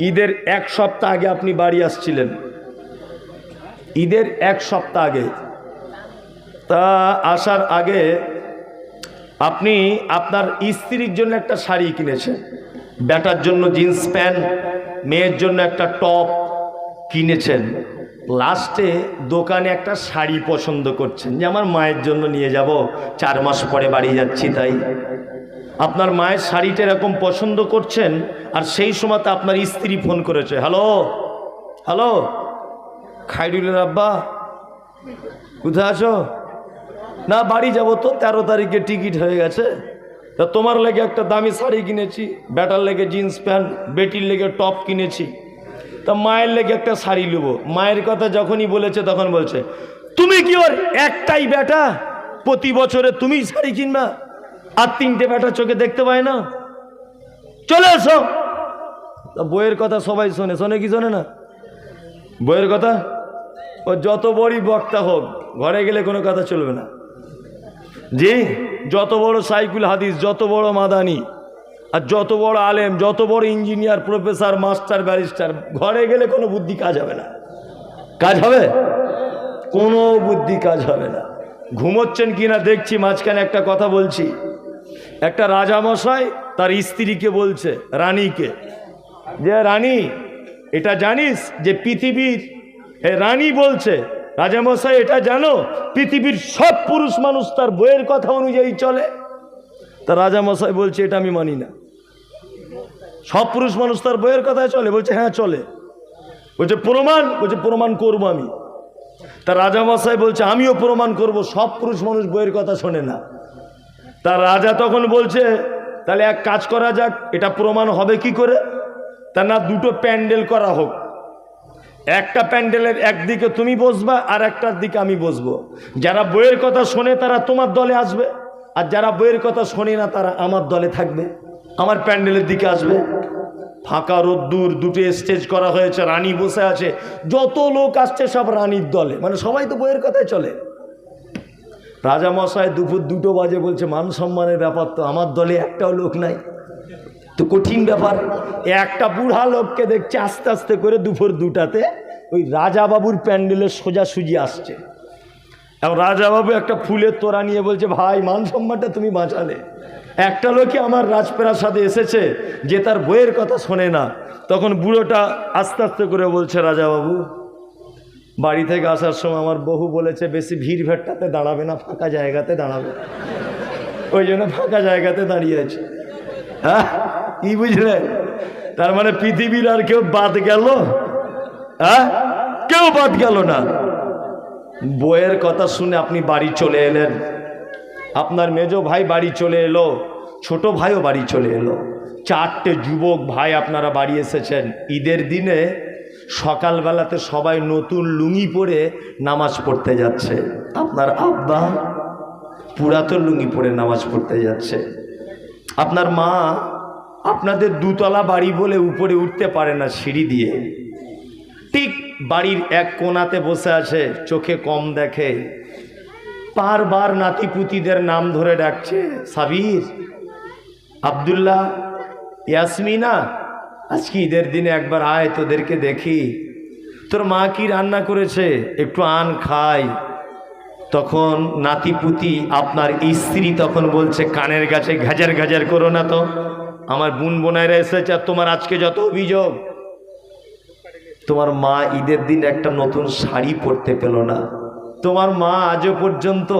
ঈদের এক সপ্তাহ আগে আপনি বাড়ি আসছিলেন। ঈদের এক সপ্তাহ আগে। তা আসার আগে আপনি আপনার স্ত্রীর জন্য একটা শাড়ি কিনেছেন। ব্যাটার জন্য জিন্স প্যান্ট, মেয়ের জন্য একটা টপ কিনেছেন। লাস্টে দোকানে একটা শাড়ি পছন্দ করছেন যে, আমার মায়ের জন্য নিয়ে যাব। চার মাস পরে বাড়ি যাচ্ছি তাই। আপনার মায়ের শাড়িটা এরকম পছন্দ করছেন, আর সেই সময়তে আপনার স্ত্রী ফোন করেছে। হ্যালো? হ্যালো? খাইরুলের আব্বা? কোথায় আছো? না, বাড়ি যাব তো, তেরো তারিখে টিকিট হয়ে গেছে। তা তোমার লেগে একটা দামি শাড়ি কিনেছি, ব্যাটার লেগে জিন্স প্যান্ট, বেটির লেগে টপ কিনেছি। তা মায়ের লেগে একটা শাড়ি নেব মায়ের কথা যখনই বলেছে, তখন বলছে, তুমি কি ওর একটাই ব্যাটা? প্রতি বছরে তুমি শাড়ি কিনবা? আর তিনটে ব্যাটা চোখে দেখতে পায় না। চলে এসো। বইয়ের কথা সবাই শোনে। শোনে কি শোনে না? বইয়ের কথা? ও যত বড়ই বক্তা হোক, ঘরে গেলে কোনো কথা চলবে না। জি? যত বড় সাইকুল হাদিস, যত বড় মাদানি, আর যত বড় আলেম, যত বড় ইঞ্জিনিয়ার, প্রফেসর, মাস্টার, ব্যারিস্টার, ঘরে গেলে কোনো বুদ্ধি কাজ হবে না। কাজ হবে? কোনো বুদ্ধি কাজ হবে না। ঘুমোচ্ছেন কিনা দেখছি, মাঝখানে একটা কথা বলছি। একটা রাজামশাই তার স্ত্রীকে বলছে, রানীকে, যে রানী, এটা জানিস যে পৃথিবীর এ রানী বলছে রাজামশাই এটা জানো, পৃথিবীর সব পুরুষ মানুষ তার বইয়ের কথা অনুযায়ী চলে। তা রাজামশাই বলছে, এটা আমি মানি না। সব পুরুষ মানুষ তার বইয়ের কথায় চলে, বলছে হ্যাঁ চলে। বলছে, প্রমাণ বলছে, প্রমাণ করব আমি। তা রাজামশাই বলছে, আমিও প্রমাণ করব, সব পুরুষ মানুষ বইয়ের কথা শোনে না। তা রাজা তখন বলছে, তাহলে এক কাজ করা যাক, এটা প্রমাণ হবে কি করে? তা না, দুটো প্যান্ডেল করা হোক। একটা প্যান্ডেলের একদিকে তুমি বসবা, আর একটার দিকে আমি বসবো। যারা বইয়ের কথা শোনে, তারা তোমার দলে আসবে। আর যারা বইয়ের কথা শোনে না, তারা আমার দলে থাকবে। আমার প্যান্ডেলের দিকে আসবে। ফাঁকা রোদ্দুর, দুটো স্টেজ করা হয়েছে, রানী বসে আছে। যত লোক আসছে, সব রানীর দলে। মানে সবাই তো বইয়ের কথায় চলে। রাজামশাই দুপুর দুটো বাজে বলছে, মান সম্মানের ব্যাপার তো, আমার দলে একটাও লোক নাই। তো কঠিন ব্যাপার, একটা বুড়া লোককে দেখছে আস্তে আস্তে করে দুপুর দুটাতে ওই রাজাবাবুর প্যান্ডেলের সোজাসুজি আসছে। এবং রাজাবাবু একটা ফুলের তোড়া নিয়ে বলছে, ভাই, মান সম্মানটা তুমি বাঁচালে। একটা লোকে আমার রাজপ্রাসাদে এসেছে, যে তার বইয়ের কথা শোনে না। তখন বুড়োটা আস্তে আস্তে করে বলছে, রাজাবাবু বাড়ি থেকে আসার সময় আমার বহু বলেছে, বেশি ভিড় ভেটটাতে দাঁড়াবে না, ফাঁকা জায়গাতে দাঁড়াবে। ওই জন্য ফাঁকা জায়গাতে দাঁড়িয়ে আছে। হ্যাঁ? কি বুঝলে? তার মানে পৃথিবীর আর কেউ বাদ গেল? হ্যাঁ? কেউ বাদ গেল না। বইয়ের কথা শুনে আপনি বাড়ি চলে এলেন। আপনার মেজো ভাই বাড়ি চলে এলো, ছোট ভাইও বাড়ি চলে এলো। চারটে যুবক ভাই আপনারা বাড়ি এসেছেন। ঈদের দিনে সকালবেলাতে সবাই নতুন লুঙ্গি পরে নামাজ পড়তে যাচ্ছে। আপনার আব্বা পুরাতন লুঙ্গি পরে নামাজ পড়তে যাচ্ছে। আপনার মা আপনাদের দুতলা বাড়ি বলে উপরে উঠতে পারে না সিঁড়ি দিয়ে। ঠিক বাড়ির এক কোণাতে বসে আছে, চোখে কম দেখে। বারবার নাতিপুতিদের নাম ধরে ডাকছে, সাবির, আবদুল্লাহ, ইয়াসমিনা আজকে ঈদের দিনে একবার আয় তোদেরকে দেখি। তোর মা কি রান্না করেছে? একটু আন, খাই। তখন নাতিপুতি আপনার স্ত্রী তখন বলছে, কানের কাছে ঘাজার ঘাজার করো না তো। আমার বোন বোনাইরা এসেছে আর তোমার আজকে যত অভিযোগ। তোমার মা ঈদের দিন একটা নতুন শাড়ি পরতে পেল না। তোমার মা আজও পর্যন্ত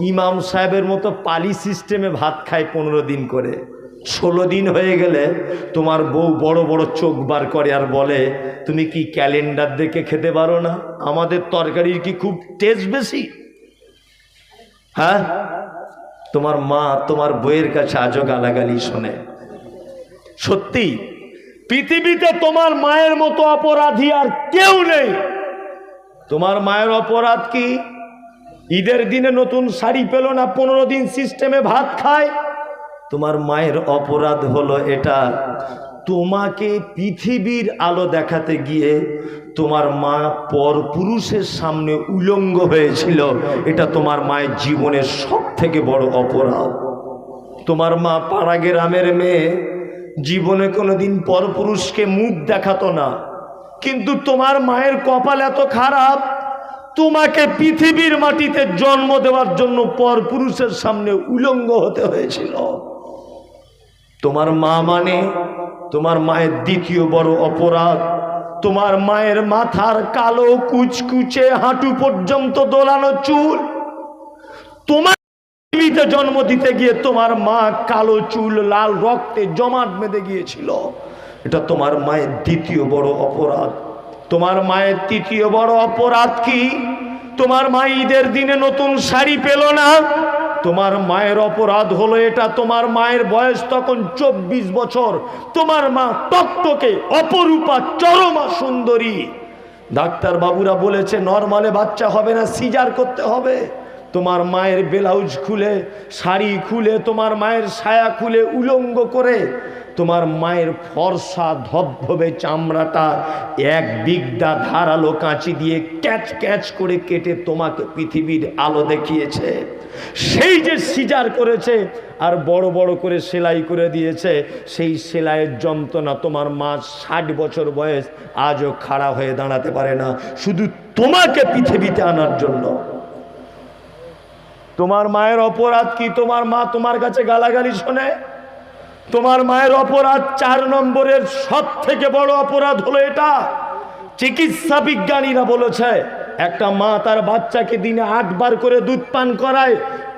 ইমাম সাহেবের মতো পালি সিস্টেমে ভাত খায় পনেরো দিন করে। ষোলো দিন হয়ে গেলে তোমার বউ বড় বড় চোখ বার করে আর বলে, তুমি কি ক্যালেন্ডার দেখে খেতে পারো না? আমাদের তরকারির কি খুব টেস্ট বেশি? হ্যাঁ? তোমার মা তোমার বইয়ের কাছে আজও গালাগালি শোনে। সত্যি, পৃথিবীতে তোমার মায়ের মতো অপরাধী আর কেউ নেই। তোমার মায়ের অপরাধ কি? ঈদের দিনে নতুন শাড়ি পেল না, পনেরো দিন সিস্টেমে ভাত খায় তোমার মায়ের অপরাধ হলো এটা। তোমাকে পৃথিবীর আলো দেখাতে গিয়ে তোমার মা পর পুরুষের সামনে উলঙ্গ হয়েছিল। এটা তোমার মায়ের জীবনের সব থেকে বড় অপরাধ। তোমার মা পাড়া গ্রামের মেয়ে, জীবনে কোনোদিন পরপুরুষকে মুখ দেখাতো না। কিন্তু তোমার মায়ের কপাল এত খারাপ, তোমাকে পৃথিবীর মাটিতে জন্ম দেওয়ার জন্য পরপুরুষের সামনে উলঙ্গ হতে হয়েছিল। তোমার মা মানে তোমার মায়ের দ্বিতীয় বড় অপরাধ। তোমার মায়ের মাথার কালো কুচকুচে হাঁটু পর্যন্ত দোলানো চুল। তোমার জন্ম দিতে গিয়ে তোমার মা কালো চুল, লাল রক্তে জমাট বেঁধে গিয়েছিল। এটা তোমার মায়ের দ্বিতীয় বড় অপরাধ। তোমার মায়ের তৃতীয় বড় অপরাধ কি? তোমার মা ঈদের দিনে নতুন শাড়ি পেল না? তোমার মায়ের অপরাধ হলো এটা, তোমার মায়ের বয়স তখন চব্বিশ বছর। তোমার মা টকটকে, অপরূপা, চরমা সুন্দরী। ডাক্তার বাবুরা বলেছে, নর্মালে বাচ্চা হবে না, সিজার করতে হবে। তোমার মায়ের ব্লাউজ খুলে, শাড়ি খুলে, তোমার মায়ের ছায়া খুলে, উলঙ্গ করে তোমার মায়ের ফর্সা ধবধবে চামড়াটা এক বিগদা ধারালো কাঁচি দিয়ে ক্যাচ ক্যাচ করে কেটে তোমাকে পৃথিবীর আলো দেখিয়েছে। সেই যে সিজার করেছে আর বড় বড় করে সেলাই করে দিয়েছে, সেই সেলাইয়ের যন্ত্রণা তোমার মা ষাট বছর বয়স আজও খাড়া হয়ে দাঁড়াতে পারে না। শুধু তোমাকে পৃথিবীতে আনার জন্য। তোমার মায়ের অপরাধ কি? তোমার মা তোমার কাছে গালাগালি শোনে? তোমার মায়ের অপরাধ চার নম্বরের সব থেকে বড় অপরাধ হলো এটা। চিকিৎসা বিজ্ঞানীরা বলেছে, একটা মা তার বাচ্চাকে দিনে আটবার করে দুধ পান করায়,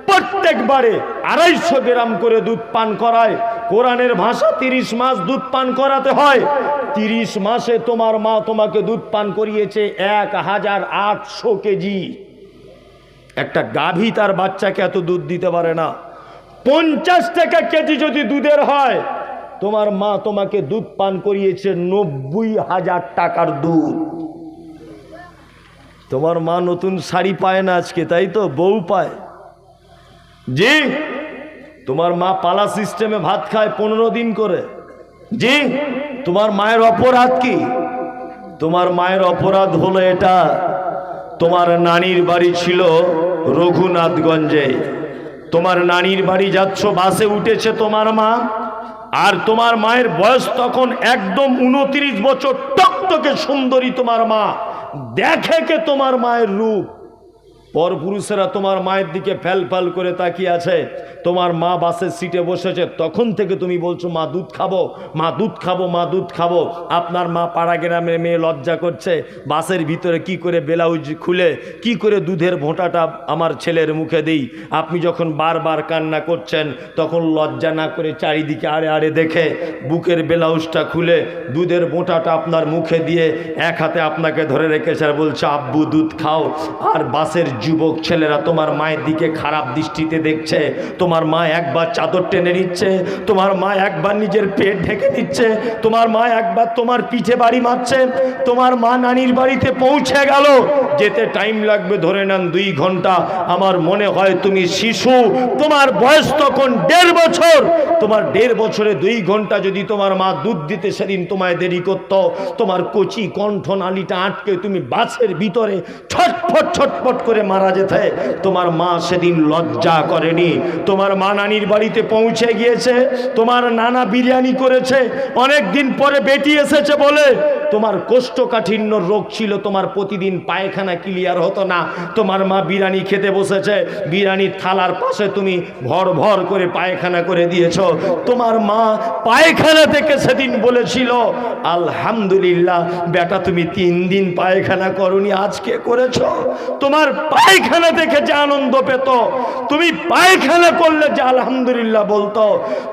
প্রত্যেকবারে আড়াইশো গ্রাম করে দুধ পান করায়। কোরআনের ভাষা তিরিশ মাস দুধ পান করাতে হয়। তিরিশ মাসে তোমার মা তোমাকে দুধ পান করিয়েছে এক হাজার আটশো কেজি। একটা গাভী তার বাচ্চাকে এত দুধ দিতে পারে না। পঞ্চাশ টাকা কেজি যদি দুধের হয়, তোমার মা তোমাকে দুধ পান করিয়েছে নব্বই হাজার টাকার দুধ। তোমার মা নতুন শাড়ি পায় না আজকে, তাই তো? বউ পায়। জি, তোমার মা পালা সিস্টেমে ভাত খায় পনেরো দিন করে। জি, তোমার মায়ের অপরাধ কি? তোমার মায়ের অপরাধ হলো এটা, তোমার নানির বাড়ি ছিল রঘুনাথগঞ্জে। তোমার নানির বাড়ি যাচ্ছ, বাসে উঠেছে তোমার মা, আর তোমার মায়ের বয়স তখন একদম উনত্রিশ বছর, টকটকে সুন্দরী তোমার মা। দেখে কে তোমার মায়ের রূপ? পরপুরুষেরা তোমার মায়ের দিকে ফ্যাল ফ্যাল করে তাকিয়ে আছে। তোমার মা বাসের সিটে বসেছে। তখন থেকে তুমি বলছো, মা দুধ খাব, মা দুধ খাব, মা দুধ খাব। আপনার মা পাড়া গ্রামের মেয়ে লজ্জা করছে। বাসের ভিতরে কি করে ব্লাউজ খুলে, কি করে দুধের ভোঁটাটা আমার ছেলের মুখে দিই? আপনি যখন বারবার কান্না করছেন, তখন লজ্জা না করে চারিদিকে আড়ে আড়ে দেখে, বুকের ব্লাউজটা খুলে, দুধের বোঁটাটা আপনার মুখে দিয়ে এক হাতে আপনাকে ধরে রেখেছে আর বলছে, আব্বু, দুধ খাও। আর বাসের যুবক ছেলেরা তোমার মায়ের দিকে খারাপ দৃষ্টিতে দেখছে, তোমার মা একবার চাদর টেনে নিচ্ছে, তোমার মা একবার নিজের পেট ঢেকে নিচ্ছে তোমার মা একবার তোমার পিঠে বাড়ি মারছে, তোমার মা নানির বাড়িতে পৌঁছে গেল। যেতে টাইম লাগবে, ধরে নেন দুই ঘণ্টা। আমার মনে হয় তুমি শিশু, তোমার বয়স তখন দেড় বছর। তোমার দেড় বছরে দুই ঘণ্টা যদি তোমার মা দুধ দিতে সেদিন তোমায় দেরি করত, তোমার কচি কণ্ঠ নালিটা আটকে তুমি বাসের ভিতরে ছটফট ছটফট করে মারা যেতে, তোমার মা সেদিন লজ্জা করেনি। তোমার মা নানির বাড়িতে পৌঁছে গিয়েছে, তোমার নানা বিরিয়ানি করেছে অনেক দিন পরে বেটি এসেছে বলে তোমার কোষ্ঠকাঠিন্য রোগ ছিল, তোমার প্রতিদিন পায়খানা ক্লিয়ার হতো না। তোমার মা বিরিয়ানি খেতে বসেছে, বিরিয়ানির থালার পাশে তুমি ভর ভর করে পায়খানা করে দিয়েছ। তোমার মা পায়খানা থেকে সেদিন বলেছিল, আলহামদুলিল্লাহ, বেটা তুমি তিন দিন পায়খানা করনি আজকে করেছ? তোমার পায়খানা দেখে যে আনন্দ পেত। তুমি পায়খানা করলে যে আলহামদুলিল্লাহ বলতো।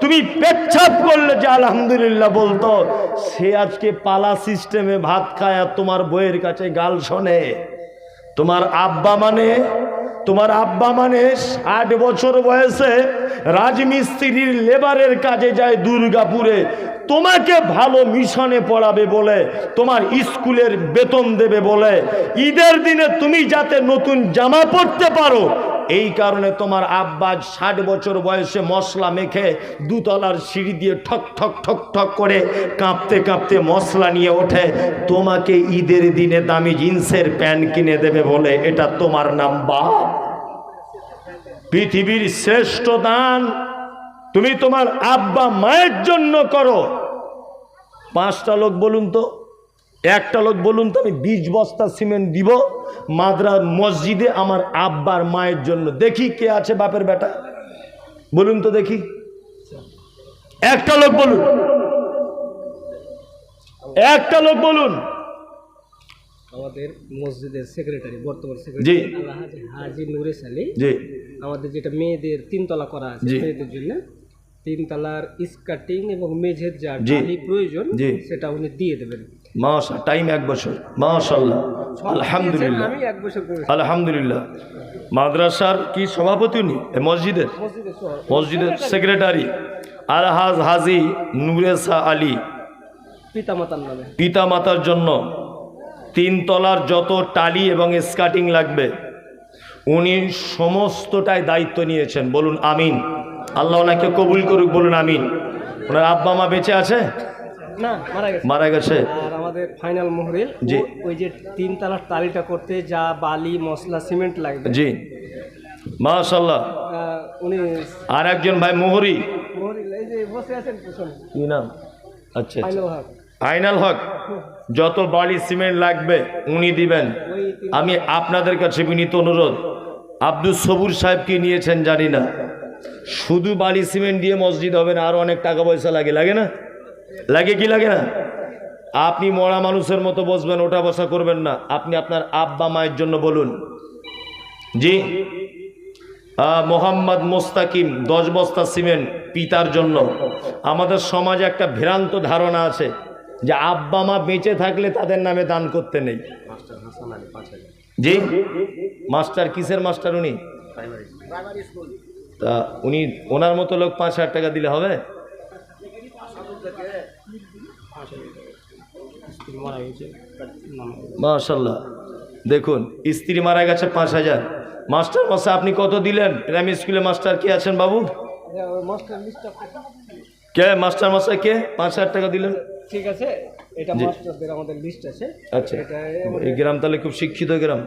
তুমি পেচ্ছাপ করলে যে আলহামদুলিল্লাহ বলতো। সে আজকে পালা সিস্টেমে ভাত খায় আর তোমার বইয়ের কাছে গাল শোনে। তোমার আব্বা মানে তোমার আব্বা মানে আট বছর বয়সে রাজমিস্ত্রির লেবারের কাজে যায় দুর্গাপুরে। তোমাকে ভালো মিশনে পড়াবে বলে, তোমার স্কুলের বেতন দেবে বলে। ঈদের দিনে তুমি যাতে নতুন জামা পরতে পারো এই কারণে তোমার আব্বা ষাট বছর বয়সে মশলা মেখে দুতলার সিঁড়ি দিয়ে ঠক ঠক ঠক ঠক করে কাঁপতে কাঁপতে মশলা নিয়ে ওঠে। তোমাকে ঈদের দিনে দামি জিন্সের প্যান্ট কিনে দেবে বলে এটা তোমার নাম বাপ পৃথিবীর শ্রেষ্ঠ দান তুমি তোমার আব্বা মায়ের জন্য করো। পাঁচটা লোক বলুন তো। একটা লোক বলুন তো আমি বিশ বস্তা সিমেন্ট দিব মাদ্রা মসজিদে আমার আব্বার মায়ের জন্য। দেখি কে আছে বাপের বেটা। বলুন তো দেখি। একটা লোক বলুন। একটা লোক বলুন। আমাদের মসজিদের সেক্রেটারি বর্তমান সেক্রেটারি হাজি নুরেশ আলী আমাদের যেটা মেয়েদের তিনতলা করা আছে। মেয়েদের জন্য তিনতলার স্কার্টিং এবং মেঝের যা। প্রয়োজন। সেটা উনি দিয়ে দেবেন। মাশা টাইম এক বছর। মাশাল্লাহ আলহামদুলিল্লাহ। আলহামদুলিল্লাহ। মাদ্রাসার কি সভাপতি উনি? এ মসজিদের? মসজিদের সেক্রেটারি আলহাজ হাজি নুরেসা আলী। পিতা মাতার জন্য তিন তলার যত টালি এবং স্কাটিং লাগবে উনি সমস্তটাই দায়িত্ব নিয়েছেন। বলুন আমিন। আল্লাহ ওনাকে কবুল করুক বলুন আমিন। ওনার আব্বা মা বেঁচে আছে? না মারা গেছে। মারা গেছে? আর আমাদের ফাইনাল মোহরের জি। ওই যে তিন তিনতলার টালিটা করতে যা বালি মশলা সিমেন্ট লাগবে। জি। মাশাল্লাহ উনি আর একজন ভাই মোহরি। যে কি নাম? আচ্ছা আচ্ছা। ফাইনাল হক। যত বালি সিমেন্ট লাগবে উনি দিবেন। আমি আপনাদের কাছে বিনীত অনুরোধ আব্দুল সবুর সাহেবকে নিয়েছেন জানি না। শুধু বালি সিমেন্ট দিয়ে মসজিদ হবে না আরও অনেক টাকা পয়সা লাগে। লাগে না? লাগে কি লাগে না? আপনি মরা মানুষের মতো বসবেন ওটা বসা করবেন না। আপনি আপনার আব্বা মায়ের জন্য বলুন। জি? মোহাম্মদ মোস্তাকিম, দশ বস্তা সিমেন্ট, পিতার জন্য। আমাদের সমাজে একটা ভ্রান্ত ধারণা আছে যে আব্বা মা বেঁচে থাকলে তাদের নামে দান করতে নেই। জি? মাস্টার, কিসের মাস্টার উনি? তা উনি ওনার মতো লোক পাঁচ হাজার টাকা দিলে হবে? মারা গেছে মাশাল্লাহ দেখুন স্ত্রী মারা গেছে পাঁচ হাজার। মাস্টার মশা আপনি কত দিলেন? প্রাইমারি স্কুলে মাস্টার কে আছেন বাবু? কে? মাস্টার মশাই কে? পাঁচ হাজার টাকা দিলেন? ঠিক আছে এটা। মাস্টারদের আমাদের লিস্ট আছে। আচ্ছা। এটা এই গ্রাম তাহলে খুব শিক্ষিত গ্রাম।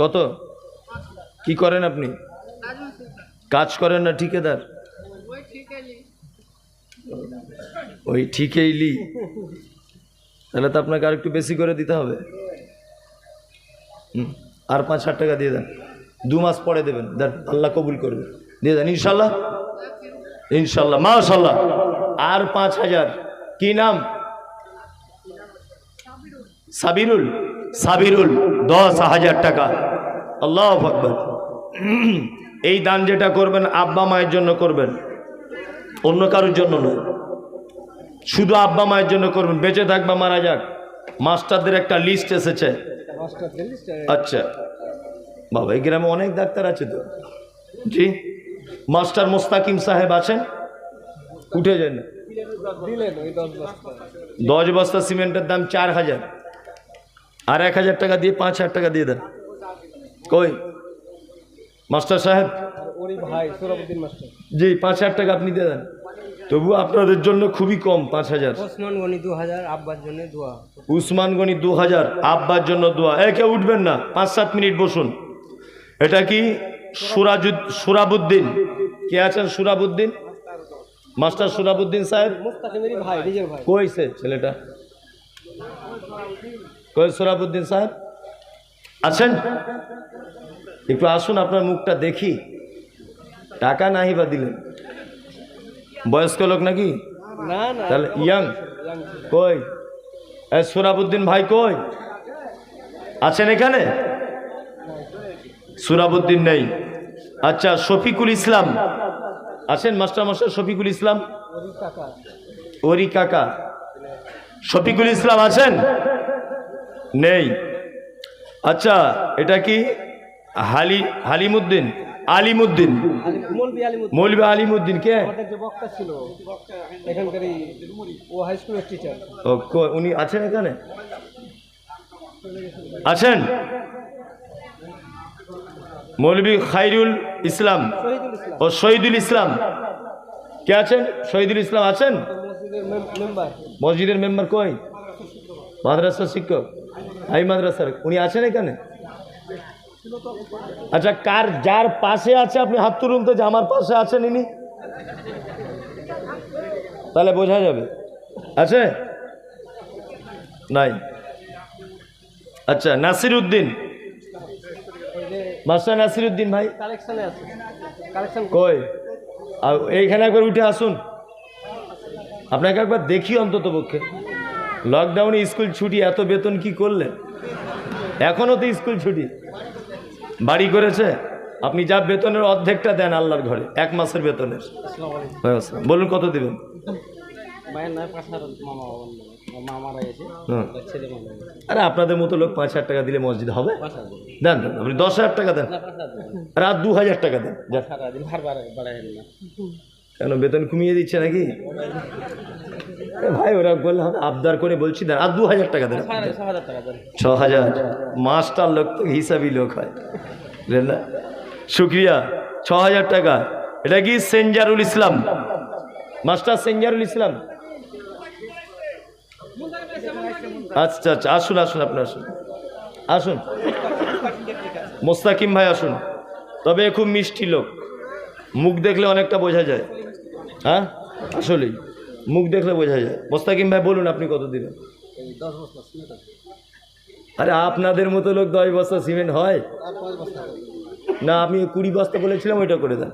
কত? কি করেন আপনি? কাজ করেন না ঠিকাদার? ওই ঠিকইলি। তাহলে তো আপনাকে আর একটু বেশি করে দিতে হবে। আর পাঁচ হাজার টাকা দিয়ে দেন। দু মাস পরে দেবেন, দেন আল্লাহ কবুল করবে। দিয়ে দেন, ইনশাল্লাহ। ইনশাল্লাহ, মাশাল্লাহ। আর পাঁচ হাজার। কি নাম? সাবিরুল। সাবিরুল, দশ হাজার টাকা। আল্লাহ আকবর। এই দান যেটা করবেন, আব্বা মায়ের জন্য করবেন। অন্য কারোর জন্য নয়। শুধু আব্বা মায়ের জন্য করবেন বেঁচে থাকবা মারা যাক। মাস্টারদের একটা লিস্ট এসেছে। আচ্ছা। বাবা এই গ্রামে অনেক ডাক্তার আছে তো। জি। মাস্টার মোস্তাকিম সাহেব আছেন? উঠে যান। দশ বস্তা। সিমেন্টের দাম চার হাজার। আর এক হাজার টাকা দিয়ে পাঁচ হাজার টাকা দিয়ে দেন। কই? মাস্টার সাহেব? জি পাঁচ হাজার টাকা আপনি দিয়ে দেন। তবু আপনাদের জন্য খুবই কম পাঁচ হাজার। ওসমান গনি দু হাজার আব্বার জন্য দোয়া। উসমান গনি দু হাজার আব্বার জন্য দোয়া। একে উঠবেন না পাঁচ সাত মিনিট বসুন। এটা কি সুরাজুদ সুরাবুদ্দিন? কে আছেন সুরাবুদ্দিন? মাস্টার সুরাবুদ্দিন সাহেব? কইছে ছেলেটা? কই সুরাবুদ্দিন সাহেব? আছেন? একটু আসুন আপনার মুখটা দেখি। টাকা নাহি বা দিলেন। বয়স্ক লোক নাকি? তাহলে ইয়াং কই? সুরাবুদ্দিন ভাই কই? আছেন এখানে? সুরাবুদ্দিন নেই। আচ্ছা শফিকুল ইসলাম। আছেন মাস্টার মাস্টার শফিকুল ইসলাম? ওরি কাকা। শফিকুল ইসলাম আছেন? নেই। আচ্ছা এটা কি হালি হালিমুদ্দিন? আলিমুদ্দিন। আলী মৌলবি আলিমুদ্দিন কে? উনি আছেন এখানে? আছেন? মৌলবী খাইরুল ইসলাম। ও শহীদুল ইসলাম। কে আছেন? শহীদুল ইসলাম আছেন? মসজিদের মেম্বার। মসজিদের মেম্বার কই? মাদ্রাসার শিক্ষক। হাই মাদ্রাসার। উনি আছেন এখানে? আচ্ছা কার যার পাশে আছে আপনি হাত তুলুন তো যে আমার পাশে আছেন ইনি। তাহলে বোঝা যাবে। আছে? নাই। আচ্ছা নাসির উদ্দিন মাস্টার নাসির উদ্দিন ভাই। কালেকশনে আছে। কালেকশন কই? আর এইখানে একবার উঠে আসুন। আপনাকে একবার দেখি অন্তত পক্ষে। লকডাউনে স্কুল ছুটি এত বেতন কি করলেন? এখনও তো স্কুল ছুটি। বাড়ি করেছে? আপনি যা বেতনের অর্ধেকটা দেন আল্লাহর ঘরে এক মাসের বেতনের। বলুন কত দেবেন? আরে আপনাদের মতো লোক পাঁচ হাজার টাকা দিলে মসজিদ হবে? দেন দেন আপনি দশ হাজার টাকা দেন। আর দু হাজার টাকা দেন। কেন বেতন কমিয়ে দিচ্ছে নাকি? ভাই ওরা বললে হবে আবদার করে বলছি দেন আর দু হাজার টাকা দেন। ছ হাজার টাকা দেন ছ হাজার মাস্টার লোক তো হিসাবই লোক হয়। বুঝলেন না? শুক্রিয়া ছ হাজার টাকা। এটা কি সেঞ্জারুল ইসলাম? মাস্টার সেঞ্জারুল ইসলাম? আচ্ছা আচ্ছা আসুন আসুন আপনি আসুন। আসুন। মোস্তাকিম ভাই আসুন। তবে খুব মিষ্টি লোক। মুখ দেখলে অনেকটা বোঝা যায়। হ্যাঁ? আসলেই। মুখ দেখলে বোঝা যায়। মোস্তাকিম ভাই বলুন আপনি কত দিবেন আছে। আরে আপনাদের মতো লোক দশ বস্তা সিমেন্ট হয়। না আমি কুড়ি বস্তা বলেছিলাম ওইটা করে দেন।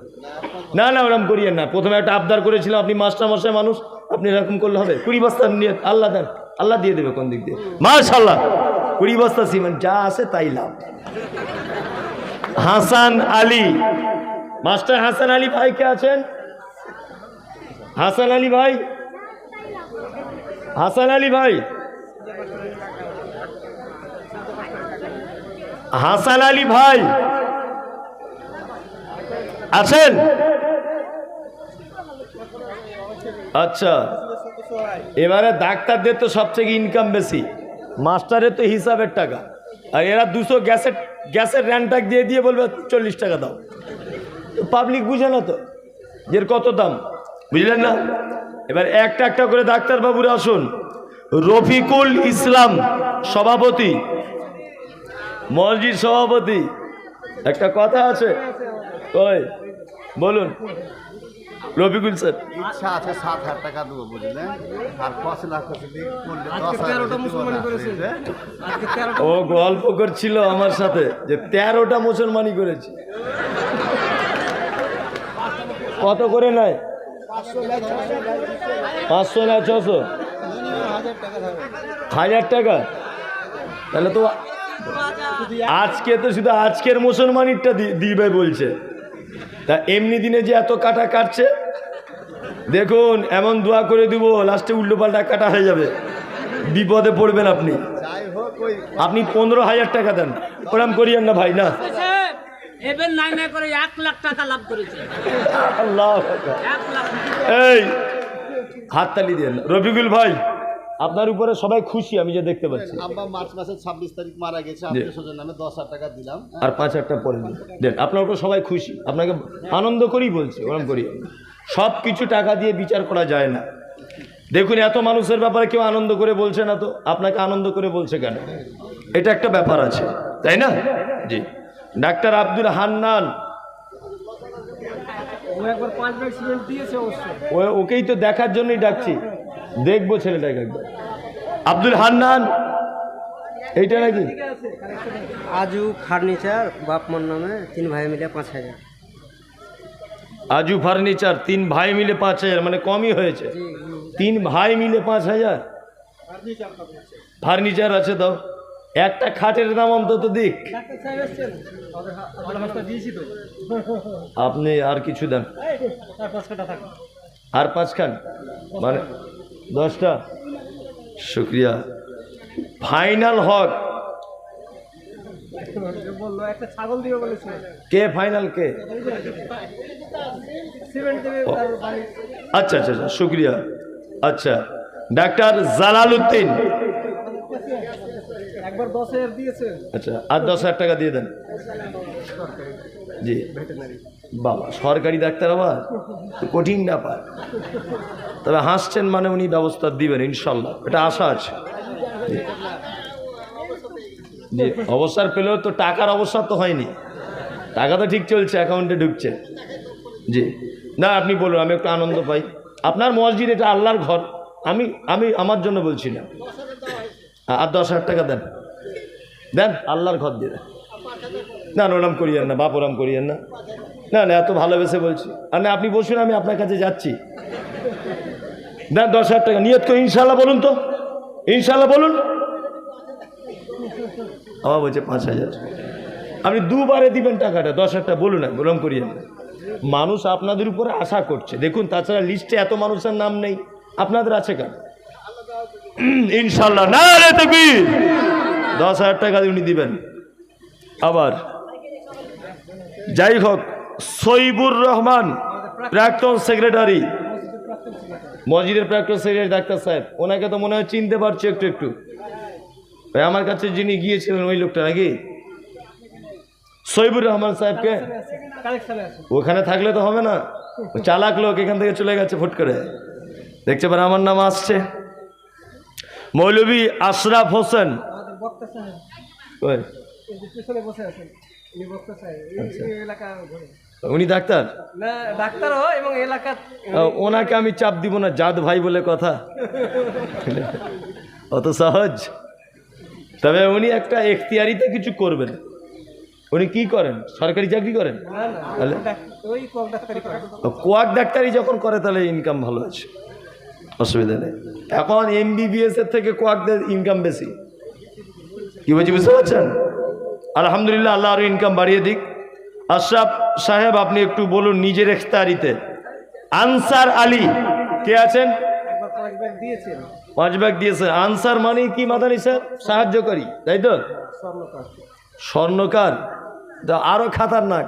না না ওরকম করিয়েন না। প্রথমে একটা আবদার করেছিলাম আপনি মাস্টার মশাই মানুষ আপনি এরকম করলে হবে। কুড়ি বস্তা নিয়ে আল্লাহ দেন আল্লাহ দিয়ে দেবে কোন দিক দিয়ে। মাশাল্লাহ কুড়ি বস্তা সিমেন্ট যা আছে তাই লাভ। হাসান আলী। মাস্টার হাসান আলী ভাই কে আছেন? হাসান আলী ভাই। হাসান আলী ভাই। হাসান আলী ভাই। আছেন আচ্ছা এবারে ডাক্তারদের তো সবথেকে ইনকাম বেশি। মাস্টারের তো হিসাবের টাকা। আর এরা দুশো গ্যাসের গ্যাসের র্যানটাক দিয়ে দিয়ে বলবে, চল্লিশ টাকা দাও। পাবলিক বুঝে না তো এর কত দাম? বুঝলেন না? এবার একটা একটা করে ডাক্তারবাবুরা আসুন। রফিকুল ইসলাম সভাপতি মসজিদ সভাপতি একটা কথা আছে? ওই বলুন। রফিকুল স্যার। ইচ্ছা আছে সাত হাজার টাকা দেবো বুঝলেন? আর পাঁচ লাখ ও গল্প করছিল আমার সাথে যে তেরোটা মুসলমানি করেছে। কত করে নেয়? পাঁচশো না ছশো? হাজার টাকা। তাহলে তো আজকে তো শুধু আজকের মুসলমানিরটা দিবে বলছে। তা এমনি দিনে যে এত কাটা কাটছে দেখুন এমন দোয়া করে দিব লাস্টে উল্টো পাল্টা কাটা হয়ে যাবে। বিপদে পড়বেন আপনি। আপনি পনেরো হাজার টাকা দেন। ওরম করিয়েন না ভাই না। এবার নাই নাই করে এক লাখ টাকা লাভ করেছে। আল্লাহ। এক লাখ এই হাততালি দেন রফিকুল ভাই আপনার উপরে সবাই খুশি আমি যে দেখতে পাচ্ছি। আব্বা মার্চ মাসের ছাব্বিশ তারিখ মারা গেছে স্বজন নামে দশ হাজার টাকা দিলাম। আর পাঁচ হাজারটা পরে দিন। দেন আপনার উপর সবাই খুশি আপনাকে আনন্দ করেই বলছি ওরম করি। সব কিছু টাকা দিয়ে বিচার করা যায় না। দেখুন এত মানুষের ব্যাপারে কেউ আনন্দ করে বলছে না তো আপনাকে আনন্দ করে বলছে কেন? এটা একটা ব্যাপার আছে তাই না? জি। ডাক্তার আব্দুল হান্নান ও একবার পাঁচ ব্যাগ সিমেন্ট দিয়েছে অবশ্য ও ওকেই তো দেখার জন্যই ডাকছি। দেখব ছেলেটাকে একবার। আব্দুল হান্নান এইটা নাকি? আজু ফার্নিচার বাপমার নামে তিন ভাই মিলে পাঁচ হাজার। আজু ফার্নিচার তিন ভাই মিলে পাঁচ হাজার মানে কমই হয়েছে। তিন ভাই মিলে পাঁচ হাজার? ফার্নিচার আছে দাও। একটা খাটের নাম অন্তত দিক। আপনি আর কিছু দেন। আর পাঁচ খান। মানে দশটা। শুক্রিয়া। ফাইনাল হক। কে ফাইনাল কে? আচ্ছা আচ্ছা আচ্ছা শুক্রিয়া। আচ্ছা ডাক্তার জালাল আচ্ছা আর দশ হাজার টাকা দিয়ে দেন। জি। বাবা, সরকারি ডাক্তার আবার? কঠিন ব্যাপার। তবে হাসছেন মানে উনি ব্যবস্থা দিবেন, ইনশাল্লাহ। এটা আশা আছে। জি, অবসর পেলেও তো টাকার অবসর তো হয়নি। টাকা তো ঠিক চলছে, অ্যাকাউন্টে ঢুকছে। জি। না, আপনি বলুন, আমি একটু আনন্দ পাই। আপনার মসজিদ, এটা আল্লাহর ঘর। আমি আমি আমার জন্য বলছি না। আর দশ হাজার টাকা দেন। দেন, আল্লাহর ঘর দিয়ে দেন। না ওরম করিয়েন না, বাপ ওরম করিয়েন না। না না, এত ভালোবেসে বলছি। আর না, আপনি বসুন, আমি আপনার কাছে যাচ্ছি। দেন, দশ হাজার টাকা। নিয়ত করে ইনশাল্লাহ বলুন তো। ইনশাল্লাহ বলুন। আমার বলছে পাঁচ হাজার। আপনি দুবারে দিবেন টাকাটা, দশ হাজার টাকা, বলুন না, ওরম করিয়েন না। মানুষ আপনাদের উপরে আশা করছে। দেখুন, তাছাড়া লিস্টে এত মানুষের নাম নেই। আপনাদের আছে কেন? ইনশাল্লাহ না দশ হাজার টাকা উনি দিবেন। আবার যাই হোক সইবুর রহমান, প্রাক্তন সেক্রেটারি, মসজিদের প্রাক্তন সেক্রেটারি, ডাক্তার সাহেব, ওনাকে তো মনে হয় চিনতে পারছি একটু একটু। ভাই, আমার কাছে যিনি গিয়েছিলেন ওই লোকটা নাকি? সইবুর রহমান সাহেবকে? ওখানে থাকলে তো হবে না। চালাক লোক এখান থেকে চলে গেছে ফুট করে। দেখতে পারে আমার নাম আসছে। মৌলভী আশরাফ হোসেন বক্তা সাহেব। পিছনে বসে আছেন উনি বক্তা সাহেব এই- এই এলাকা ঘরে। উনি ডাক্তার? না ডাক্তারও এবং এলাকা ওনাকে আমি চাপ দিব না জাত ভাই বলে কথা। অত সহজ। তবে উনি একটা এখতিয়ারিতে কিছু করবেন। উনি কি করেন? সরকারি চাকরি করেন? তাহলে? কোয়াক ডাক্তারি যখন করে তাহলে ইনকাম ভালো আছে। অসুবিধা নেই। এখন এমবিবিএস এর থেকে কোয়াকদের ইনকাম বেশি। কি বলছি, বুঝতে পারছেন? আলহামদুলিল্লাহ, আল্লাহ আরও ইনকাম বাড়িয়ে দিক। আশরাফ সাহেব, আপনি একটু বলুন নিজের এখতারিতে আনসার আলী, কে আছেন? পাঁচ ব্যাগ দিয়েছেন। আনসার মানে কি, মাদানি স্যার? সাহায্যকারী, তাই তো? স্বর্ণকার। আরও খাতারনাক।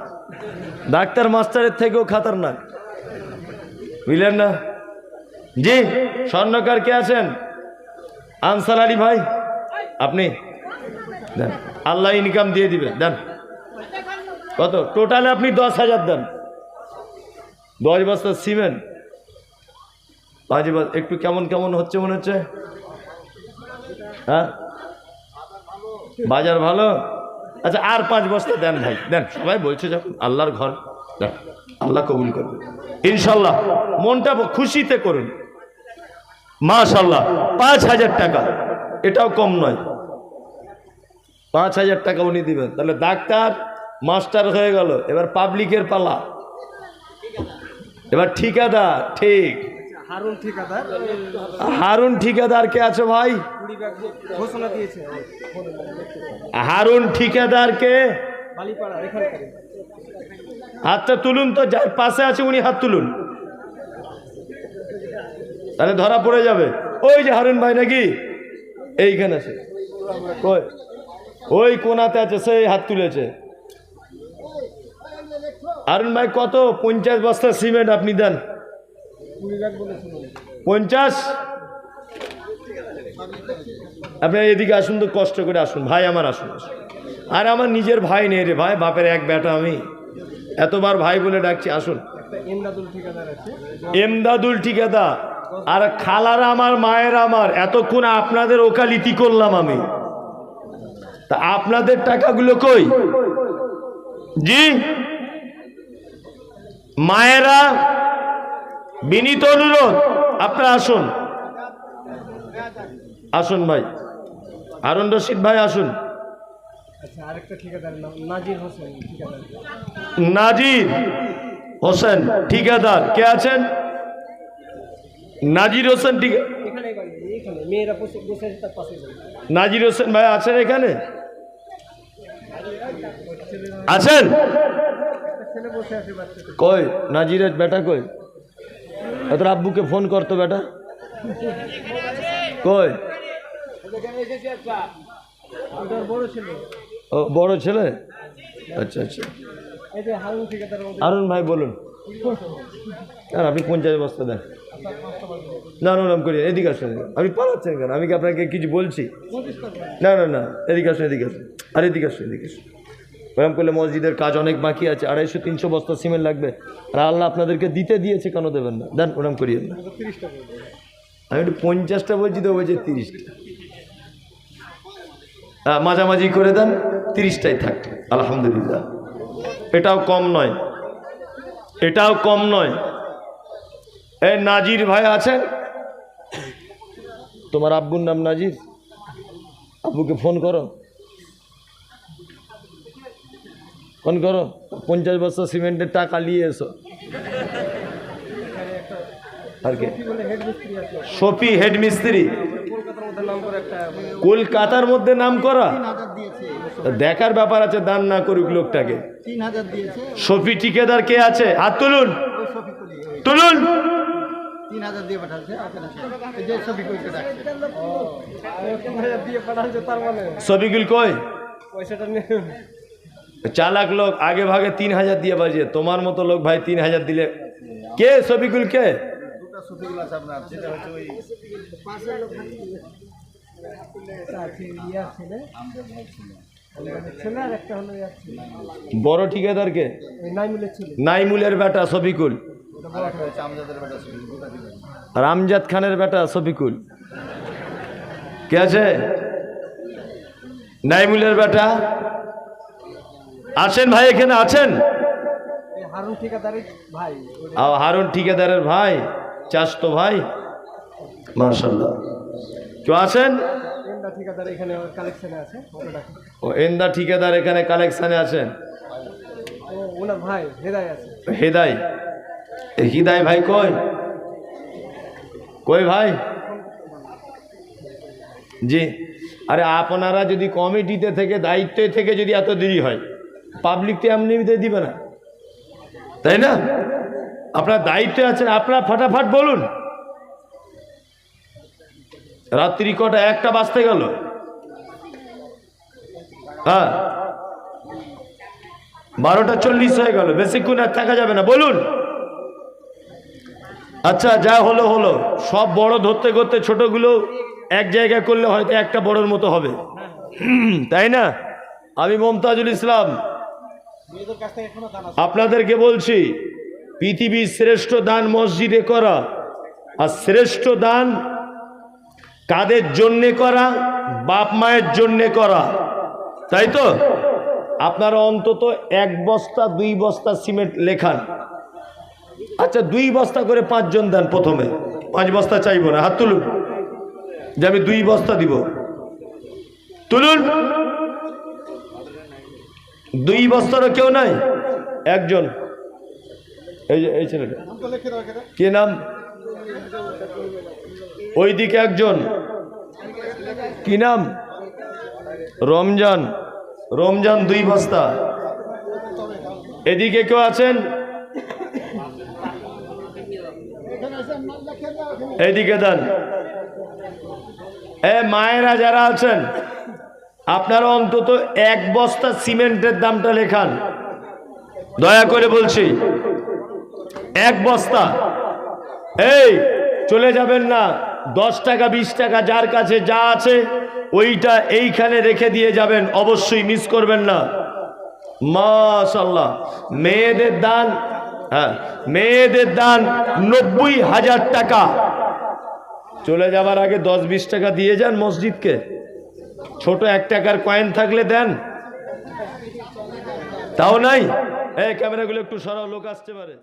ডাক্তার মাস্টারের থেকেও খাতারনাক। বুঝলেন না? জি, স্বর্ণকার কে আছেন? আনসার আলী ভাই, আপনি? দেন। আল্লাহ ইনকাম দিয়ে দিবেন, দেন। কত? টোটালে আপনি দশ হাজার দেন। দশ বস্তা সিমেন্ট। পাঁচ বস্তা একটু কেমন কেমন হচ্ছে মনে হচ্ছে? হ্যাঁ? বাজার ভালো? আচ্ছা আর পাঁচ বস্তা দেন ভাই, দেন। সবাই বলছে যখন, আল্লাহর ঘর, দেন। আল্লাহ কবুল করবে। ইনশাল্লাহ মনটা খুশিতে করুন। মাশাল্লাহ পাঁচ হাজার টাকা। এটাও কম নয়। পাঁচ হাজার টাকা উনি দিবেন। তাহলে ডাক্তার মাস্টার হয়ে গেল। এবার পাবলিকের পালা। এবার ঠিকাদার ঠিক। হারুন ঠিকাদার। হারুন ঠিকাদার কে আছে ভাই? ঘোষণা দিয়েছে। হারুন ঠিকাদার কে? হাতটা তুলুন তো যার পাশে আছে উনি হাত তুলুন। তাহলে ধরা পড়ে যাবে। ওই যে হারুন ভাই নাকি? এইখানে আছে। ওই ওই কোনাতে আছে, সেই হাত তুলেছে। হারুন ভাই, কত? পঞ্চাশ বস্তা সিমেন্ট আপনি দেন। পঞ্চাশ? আপনি এদিকে আসুন তো, কষ্ট করে আসুন। ভাই আমার আসুন। আর আমার নিজের ভাই নেই রে ভাই, বাপের এক বেটা আমি। এতবার ভাই বলে ডাকছি, আসুন। এমদাদুল ঠিকাদার। আর খালারা আমার, মায়ের আমার। এতক্ষণ আপনাদের ওকালিতি করলাম আমি। তা আপনাদের টাকাগুলো কই? জি? মায়েরা বিনীত অনুরোধ আপনারা আসুন। আসুন ভাই। হারুন রশিদ ভাই আসুন। আচ্ছা নাজির হোসেন ঠিকাদার। নাজির হোসেন ঠিকাদার। কে আছেন? নাজির হোসেন ঠিক। নাজির হোসেন ভাই আছেন এখানে? আছেন? কই? নাজিরের বেটা কই? তোর আব্বুকে ফোন করতো বেটা। কই? বড় ছেলে ও বড় ছেলে? আচ্ছা আচ্ছা। আরুন ভাই বলুন। আর আপনি পঞ্চাশ বস্তা দেন। না না নাম করি এদিকে আসুন। আপনি পালাচ্ছেন কেন? আমি কি আপনাকে কিছু বলছি? না না না এদিকে আসুন এদিকে আসুন। আর এদিকে আসুন এদিকে আসুন। ওরকম করলে মসজিদের কাজ অনেক বাকি আছে, আড়াইশো, তিনশো বস্তা সিমেন্ট লাগবে। আর আল্লাহ আপনাদেরকে দিতে দিয়েছে, কেন দেবেন না? দেন ওরকম করিয়েন না তিরিশটা বলব আমি একটু পঞ্চাশটা বলছি তো, বলছে তিরিশটা। হ্যাঁ মাঝামাঝি করে দেন, তিরিশটাই থাক। আলহামদুলিল্লাহ। এটাও কম নয়। এটাও কম নয়। এ নাজির ভাই আছেন তোমার আব্বুর নাম নাজির? আব্বুকে ফোন করো। ফোন করো, পঞ্চাশ বছর সিমেন্টের টাকা নিয়ে এসো। আর কি? সফি হেড মিস্ত্রি। কলকাতার মধ্যে নাম করে? দেখার ব্যাপার আছে, দান না করুক লোকটাকে। সফি ঠিকাদার কে আছে? হাত তুলুন। তুলুন। সফিকুল কই? পয়সাটা চালাক লোক আগে ভাগে তিন হাজার দিয়ে বাজিয়ে তোমার মতো লোক ভাই তিন হাজার দিলে। কে সফিকুল কে? বড় ঠিকাদার কে? নাইমুলের বেটা সফিকুল রামজাদ খানের বেটা সফিকুল কে আছে? নাইমুলের বেটা? আছেন ভাই এখানে আছেন? হারুন ঠিকাদারের ভাই। হারুন ঠিকাদারের ভাই মার্শাল্লাহ কেউ আছেন? এন্ডা ঠিকাদার এখানে কালেকশনে আছে ও এন্দা ঠিকাদার এখানে কালেকশানে আছেন? ভাই হেদায় আছে। হেদাই। হিদাই ভাই কই? কই ভাই? জি। আরে আপনারা যদি কমিটিতে থেকে দায়িত্বে থেকে যদি এত দেরি হয় পাবলিক তো এমনিতে দিবে না। তাই না? আপনার দায়িত্ব আছেন, আপনার ফাটাফাট বলুন। রাত্রি কটা, একটা বাজতে গেল। হ্যাঁ। বারোটা চল্লিশ হয়ে গেল বেশিক্ষণ আর থাকা যাবে না, বলুন। আচ্ছা যা হলো হলো। সব বড় ধরতে করতে ছোটগুলো এক জায়গায় করলে হয়তো একটা বড়র মতো হবে। তাই না? আমি মমতাজুল ইসলাম আপনাদেরকে বলছি, পৃথিবীর শ্রেষ্ঠ দান মসজিদে করা আর শ্রেষ্ঠ দান কাদের জন্যে করা? বাপ মায়ের জন্যে করা। তাই তো? আপনারা অন্তত এক বস্তা, দুই বস্তা সিমেন্ট লেখান। আচ্ছা দুই বস্তা করে পাঁচজন দেন প্রথমে। পাঁচ বস্তা চাইব না, হাত তুলুন। যে আমি দুই বস্তা দিব। তুলুন। দুই বস্তারও কেউ নাই, একজন। এই যে, এই ছেলেটা। কে নাম? একজন। কি নাম? রমজান। রমজান দুই বস্তা। এদিকে কেউ আছেন? এইদিকে দেন। এ, মায়েরা যারা আছেন আপনারা অন্তত এক বস্তা সিমেন্টের দামটা লেখান। দয়া করে বলছি, এক বস্তা। এই, চলে যাবেন না। দশ টাকা, বিশ টাকা, যার কাছে যা আছে, ওইটা এইখানে রেখে দিয়ে যাবেন। অবশ্যই মিস করবেন না। মাশাল্লাহ মেয়েদের দান হ্যাঁ মেয়েদের দান নব্বই হাজার টাকা। চলে যাবার আগে দশ, বিশ টাকা দিয়ে যান মসজিদকে। ছোট এক টাকার কয়েন থাকলে দেন। তাও নাই? এই, ক্যামেরাগুলো একটু সরাও, লোক আসতে পারে।